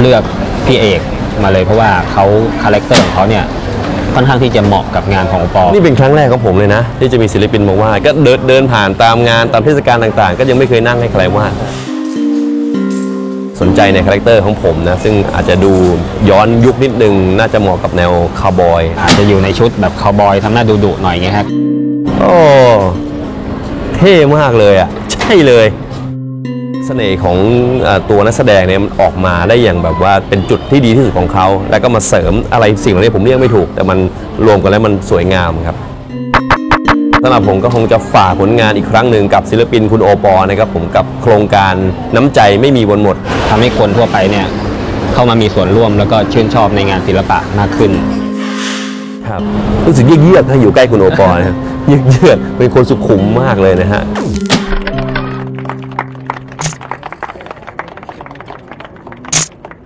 เลือกพี่เอกมาเลยเพราะว่าเขาคาแรคเตอร์ของเขาเนี่ยค่อนข้างที่จะเหมาะกับงานของโอปอนี่เป็นครั้งแรกของผมเลยนะ ที่จะมีศิลปินมาว่าดก็เดินเดินผ่านตามงานตามเทศกาลต่างๆ ก็ยังไม่เคยนั่งให้ใครวาดสนใจในคาแรคเตอร์ของผมนะ ซึ่งอาจจะดูย้อนยุคนิดนึง น่าจะเหมาะกับแนวคาวบอย อาจจะอยู่ในชุดแบบคาวบอยทำหน้าดุๆหน่อยไงครับโอ้เท่มากเลยอะ ใช่เลย เสน่ห์ของอาตัวนักแสดงเนี่ยมันออกมาได้อย่างแบบว่าเป็นจุดที่ดีที่สุดของเขา แล้วก็มาเสริมอะไรสิ่งเหล่านี้ผมเรียกไม่ถูก แต่มันรวมกันแล้วมันสวยงามครับสำหรับผมก็คงจะฝากผลงานอีกครั้งหนึ่งกับศิลปินคุณโอปอนะครับผมกับโครงการน้ำใจไม่มีวันหมดทำให้คนทั่วไปเนี่ยเข้ามามีส่วนร่วมแล้วก็ชื่นชอบในงานศิลปะมากขึ้น ครับรู้สึกเยือกๆนะอยู่ใกล้คุณโอปอนะครับเยือกๆเป็นคนสุขุมมากเลยนะฮะ